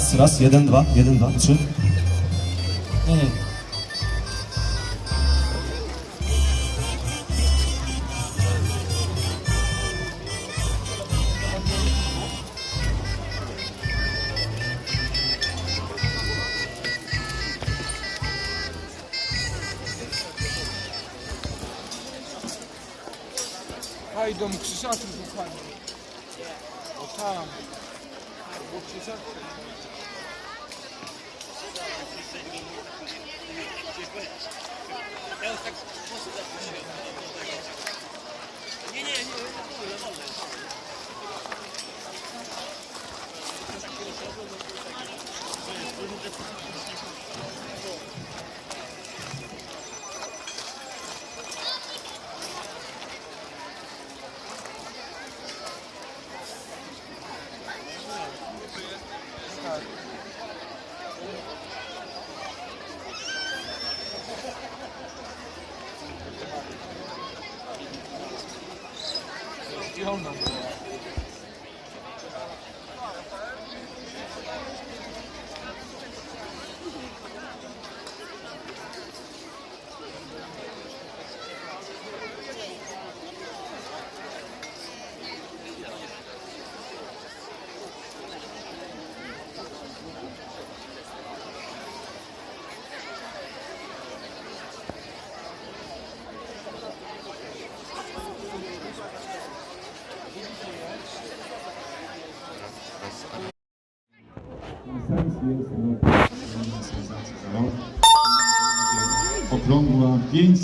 Raz, raz, jeden, dwa, jeden, dwa, trzy.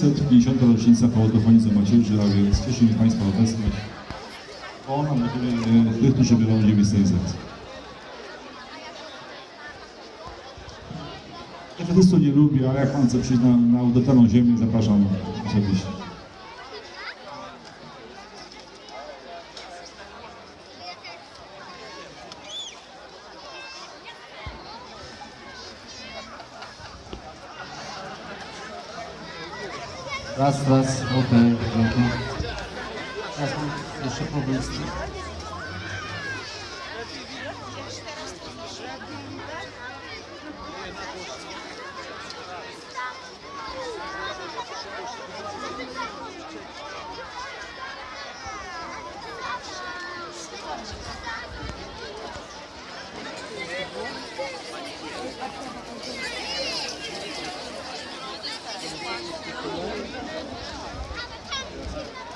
550. rocznica powodowania macierzy, a więc cieszy mnie Państwa obecność. Ona motywuje tych, którzy biorą udział w inscenizacji. Ja testu nie lubię, ale jak Pan chce przyjść na, na udotaną ziemię, zapraszam osobiście. Raz, raz, okej, dzięki. Teraz mam jeszcze problem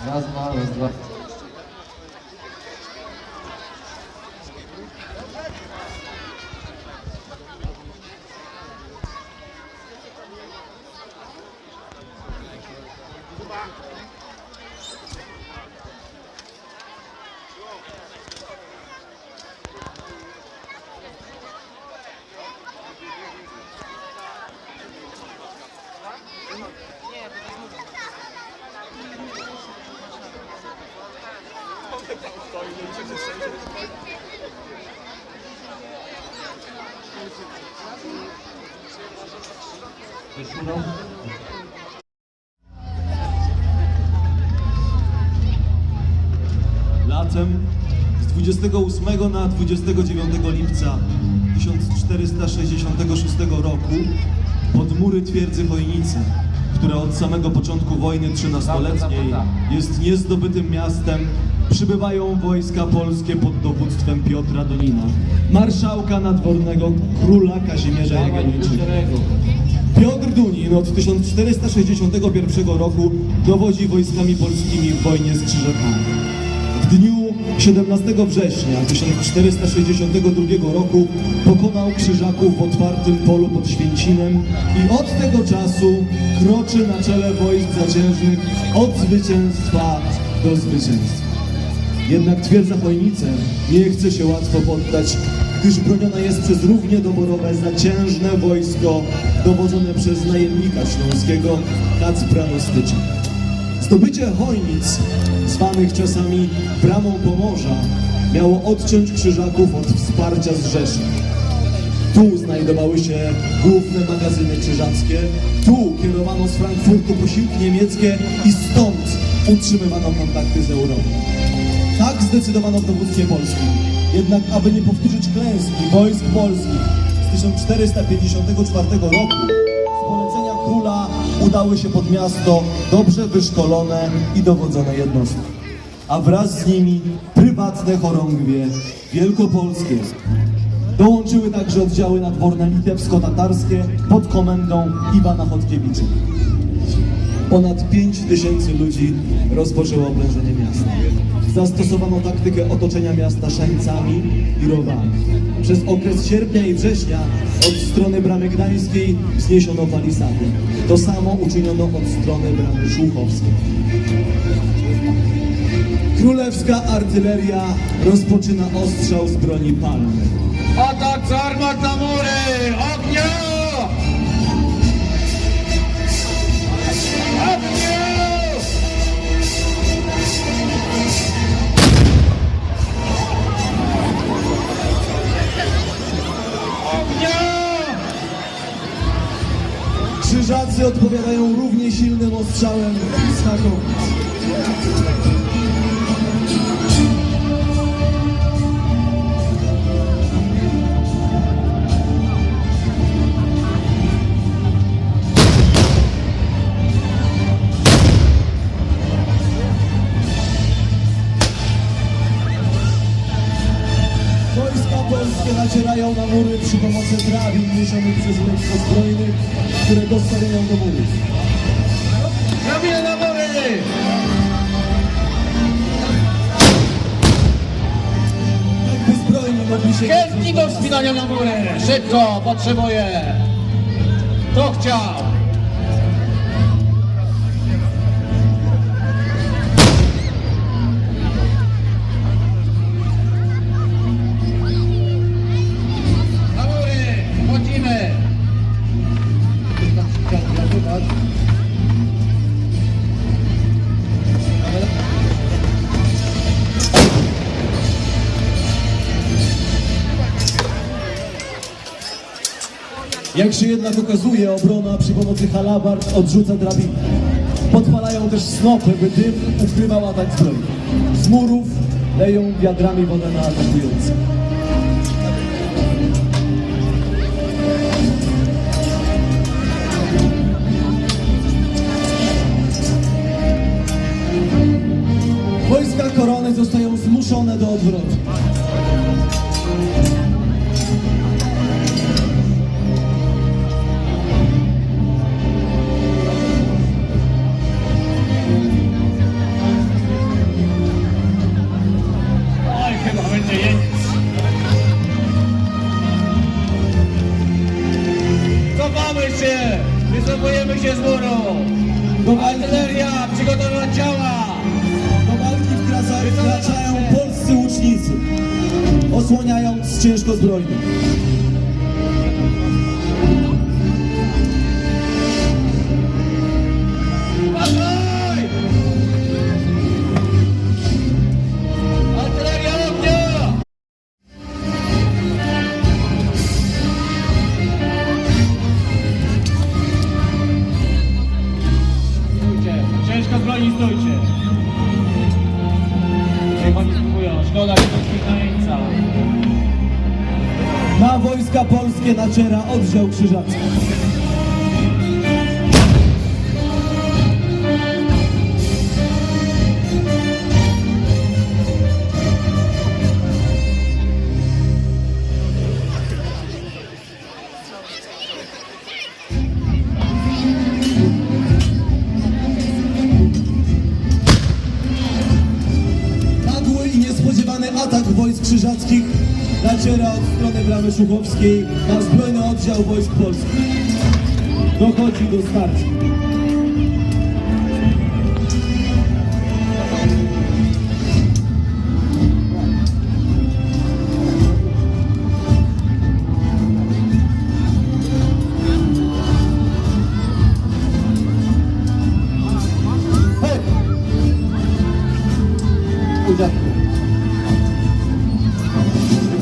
Raz, dwa, raz, dwa. Latem z 28 na 29 lipca 1466 roku pod mury twierdzy Chojnicy, która od samego początku wojny trzynastoletniej jest niezdobytym miastem, przybywają wojska polskie pod dowództwem Piotra Donina, marszałka nadwornego króla Kazimierza Jagiellończyka. Piotr Dunin od 1461 roku dowodzi wojskami polskimi w wojnie z Krzyżakami. W dniu 17 września 1462 roku pokonał Krzyżaków w otwartym polu pod Święcinem i od tego czasu kroczy na czele wojsk zaciężnych od zwycięstwa do zwycięstwa. Jednak twierdza Chojnice nie chce się łatwo poddać, gdyż broniona jest przez równie doborowe zaciężne wojsko dowodzone przez najemnika śląskiego Kacpra Nostycza. Zdobycie Chojnic, zwanych czasami bramą Pomorza, miało odciąć Krzyżaków od wsparcia z Rzeszy. Tu znajdowały się główne magazyny krzyżackie, tu kierowano z Frankfurtu posiłki niemieckie i stąd utrzymywano kontakty z Europą. Tak zdecydowano dowództwie polskim. Jednak aby nie powtórzyć klęski wojsk polskich z 1454 roku, z polecenia króla udały się pod miasto dobrze wyszkolone i dowodzone jednostki, a wraz z nimi prywatne chorągwie wielkopolskie. Dołączyły także oddziały nadworne litewsko-tatarskie pod komendą Iwana Chodkiewicza. Ponad 5 tysięcy ludzi rozpoczęło oblężenie miasta. Zastosowano taktykę otoczenia miasta szańcami i rowami. Przez okres sierpnia i września od strony bramy gdańskiej wzniesiono palisady. To samo uczyniono od strony bramy szłuchowskiej. Królewska artyleria rozpoczyna ostrzał z broni palnej. Atak z armat na mury! Ognia! Ognia! Krzyżacy odpowiadają równie silnym ostrzałem z mury przy pomocy drabin niesionych przez lekko zbrojnych, które dostawiają do murów. Drabinę na mury! Chętni do wspinania na mury! Szybko, potrzebuję! Kto chciał? Jak się jednak okazuje, obrona przy pomocy halabard odrzuca drabiny. Podpalają też snopy, by dym ukrywał atak zbrojny. Z murów leją wiadrami wodę na atakujących. Wojska korony zostają zmuszone do odwrotu. Oddział krzyżacki. Nagły i niespodziewany atak wojsk krzyżackich naciera od strony bramy Szuchowskiej na zbrojny oddział wojsk polskich. Dochodzi do starcia.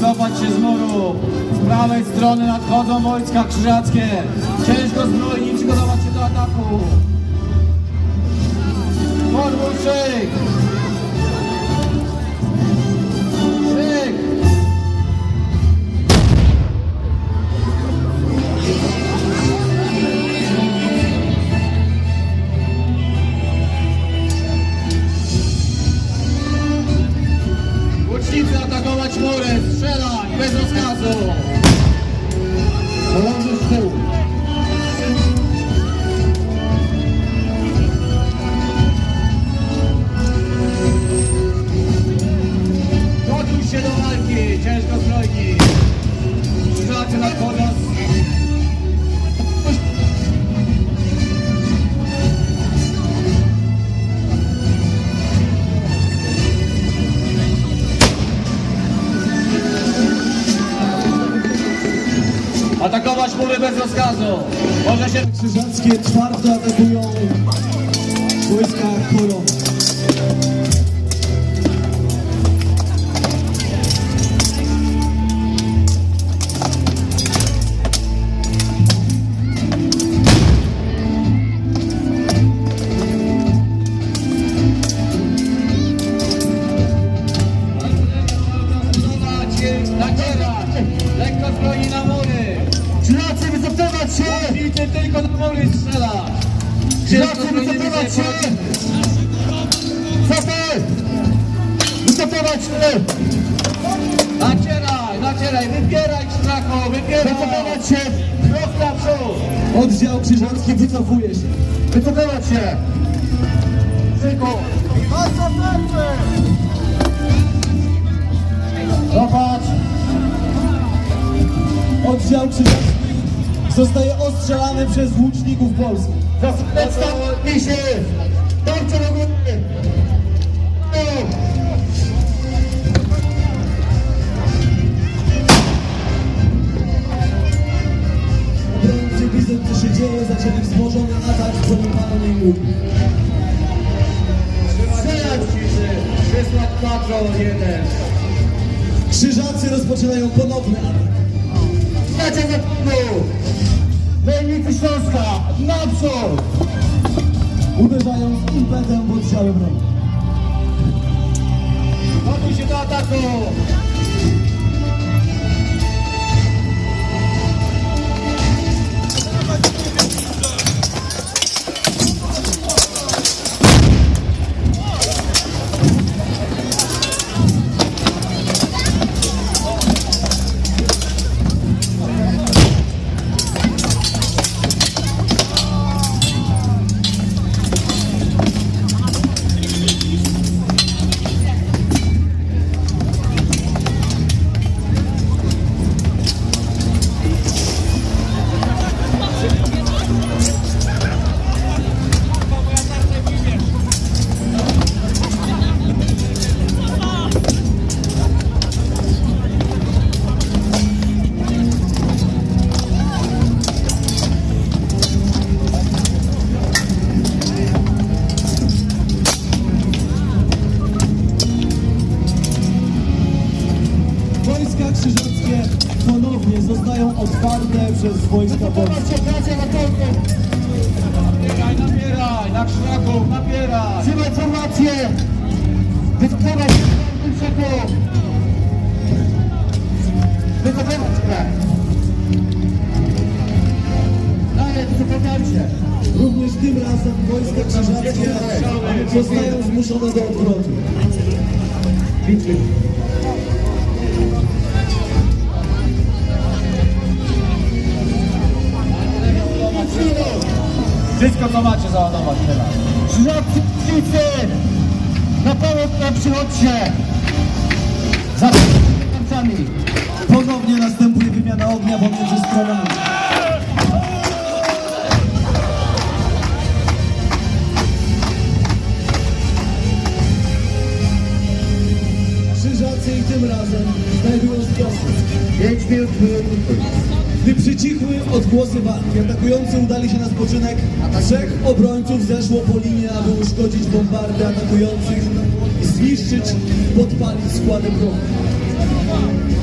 Wycofać się z muru. Z prawej strony nadchodzą wojska krzyżackie. Ciężko zbrojni przygotować się do ataku. Podwój chmury, strzelaj, bez rozkazu. Położysz. Krzyżackie twardo atakują Ślacy, wycofywać się! Cofy! Wycofywać się! Nacieraj, nacieraj, wypieraj strzaku, wypieraj! Wycofywać się! Krok naprzód! Oddział krzyżacki wycofuje się. Wycofywać się! Syku! Zobacz! Oddział krzyżacki zostaje ostrzelany przez łuczników polskich. Przedstawmy się! Tarcze do góry! Obrońcy widzą co się dzieje, zaczęli wzmożony atak z broni palnej. Strzelać ciszy! Wysłać patrol jeden! Krzyżacy rozpoczynają ponowny atak. Znacie za Wojownicy Śląska! Naprzód! Uderzają z impetem w oddziały broni. Się do ataku! Wojska polskie. Wszystko co macie załadować teraz. Żołnierzycy! Na pomoc nam przychodźcie! Za tarczami! Ponownie następuje wymiana ognia pomiędzy stronami. Krzyżacy i tym razem znajdują sposób. 5 minut Gdy przycichły odgłosy walki, atakujący udali się na spoczynek. Trzech obrońców zeszło po linie, aby uszkodzić bombardy atakujących, zniszczyć, podpalić składy broni.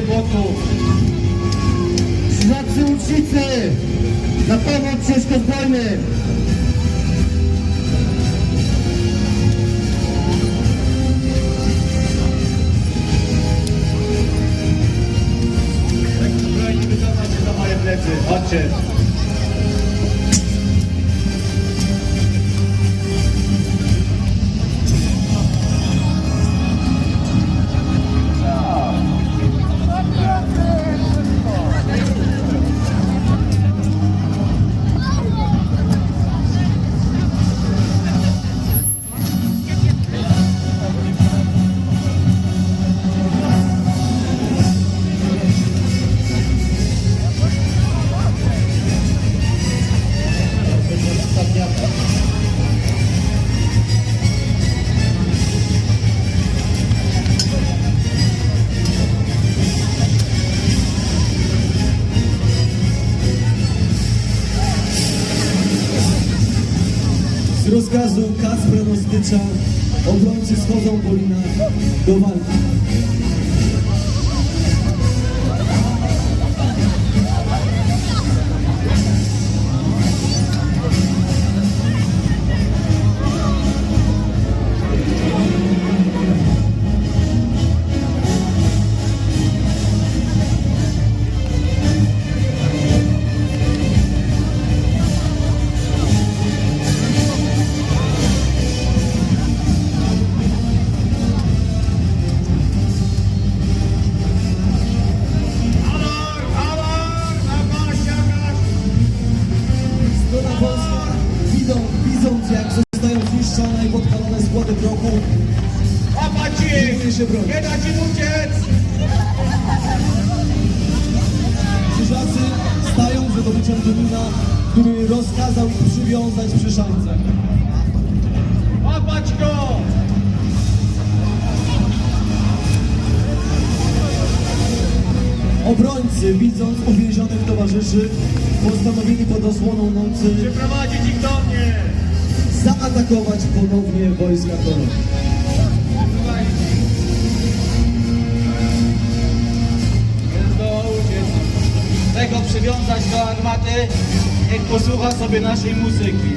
Bliżej. Żołnierzycy łucznicy! Na pomoc ciężko zbrojnym! Kacpra Nostycza obrońcy schodzą po linach do walki. Widząc uwięzionych towarzyszy, postanowili pod osłoną nocy Przyprowadzić ich do mnie! zaatakować ponownie wojska uciec. Tego przywiązać do armaty, niech posłucha sobie naszej muzyki.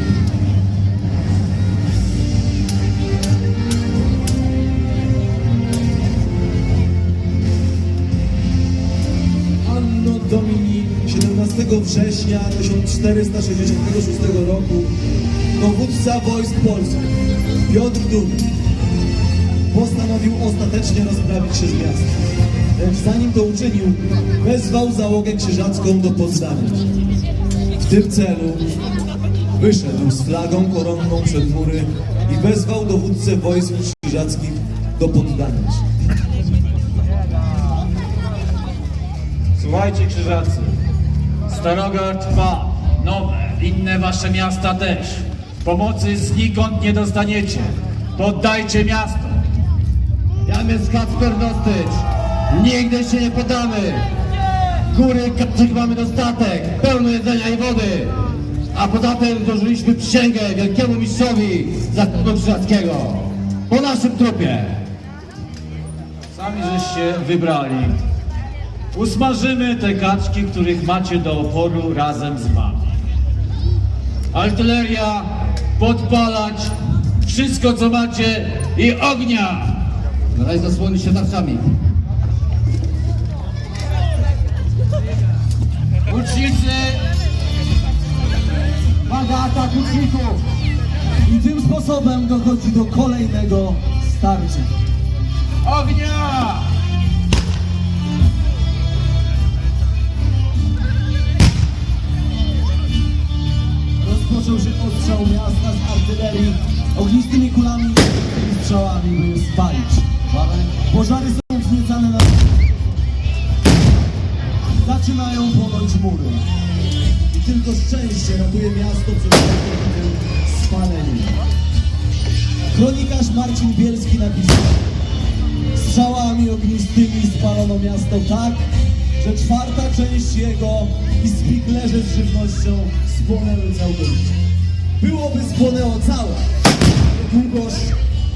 17 września 1466 roku dowódca wojsk polskich Piotr Dum postanowił ostatecznie rozprawić się z miastem. Lecz zanim to uczynił, wezwał załogę krzyżacką do poddania. W tym celu wyszedł z flagą koronną przed mury i wezwał dowódcę wojsk krzyżackich do poddania się. Słuchajcie krzyżacy, Starogard trwa, nowe, inne wasze miasta też. Pomocy znikąd nie dostaniecie. Poddajcie miasto. Jam jest Kacper Nostycz! Nigdy się nie podamy! Góry kaczek mamy dostatek, pełno jedzenia i wody! A poza tym złożyliśmy przysięgę wielkiemu mistrzowi zakonu krzyżackiego! Po naszym trupie! Sami żeście wybrali. Usmażymy te kaczki, których macie do oporu razem z wami. Artyleria, podpalać, wszystko co macie i ognia! Daj zasłonić się tarczami. Łucznicy, Uwaga, atak łuczników! I tym sposobem dochodzi do kolejnego starcia. ognia! Rozpoczął się ostrzał miasta z artylerii ognistymi kulami i strzałami, by je spalić. Pożary są wzniecane na... Zaczynają płonąć mury. I tylko szczęście ratuje miasto przed spaleniem. Kronikarz Marcin Bielski napisał Strzałami ognistymi spalono miasto tak, że czwarta część jego i spiklerze z żywnością spłonęły całkowicie. Byłoby spłonęło całe, długoż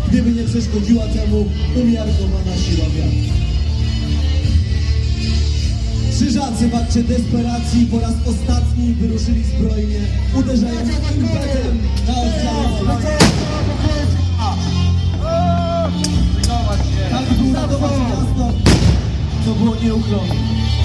gdyby nie przeszkodziła temu umiarkowana siła wiatru. Krzyżacy w akcie desperacji po raz ostatni wyruszyli zbrojnie, uderzając impetem na oddziały. Tak by uratować miasto, co było nieuchronne.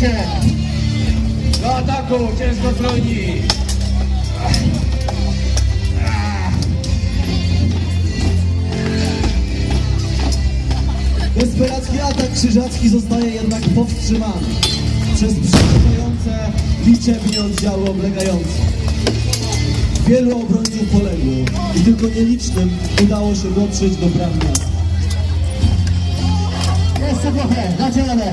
Się! Do ataku, ciężko zbrojni! Desperacki atak krzyżacki zostaje jednak powstrzymany przez przyjeżdżające liczebnie oddziały oblegające. Wielu obrońców poległo i tylko nielicznym udało się dotrzeć do bram miasta. Jeszcze trochę, dacie radę!